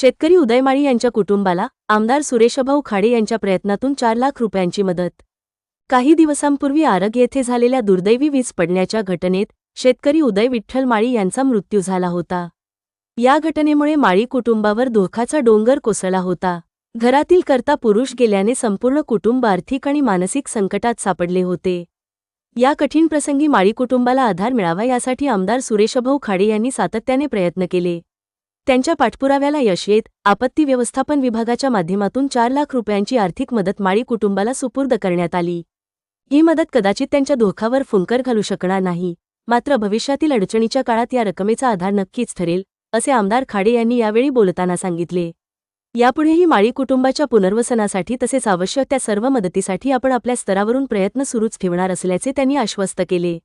शेतकरी उदयमाळी यांच्या कुटुंबाला आमदार सुरेशभाऊ खाडे यांच्या प्रयत्नातून चार लाख रुपयांची मदत. काही दिवसांपूर्वी आरग येथे झालेल्या दुर्दैवी वीज पडण्याच्या घटनेत शेतकरी उदय विठ्ठल माळी यांचा मृत्यू झाला होता. या घटनेमुळे माळी कुटुंबावर धोकाचा डोंगर कोसळला होता. घरातील करता पुरुष गेल्याने संपूर्ण कुटुंब आर्थिक आणि मानसिक संकटात सापडले होते. या कठीण प्रसंगी माळी कुटुंबाला आधार मिळावा यासाठी आमदार सुरेशभाऊ खाडे यांनी सातत्याने प्रयत्न केले. त्यांच्या पाठपुराव्याला यश येत आपत्ती व्यवस्थापन विभागाच्या माध्यमातून चार लाख रुपयांची आर्थिक मदत माळी कुटुंबाला सुपूर्द करण्यात आली. ही मदत कदाचित त्यांच्या धोखावर फुंकर घालू शकणार नाही मात्र भविष्यातील अडचणीच्या काळात या रकमेचा आधार नक्कीच ठरेल असे आमदार खाडे यांनी यावेळी बोलताना सांगितले. यापुढेही माळी कुटुंबाच्या पुनर्वसनासाठी तसेच आवश्यक त्या सर्व मदतीसाठी आपण आपल्या स्तरावरून प्रयत्न सुरूच ठेवणार असल्याचे त्यांनी आश्वस्त केले.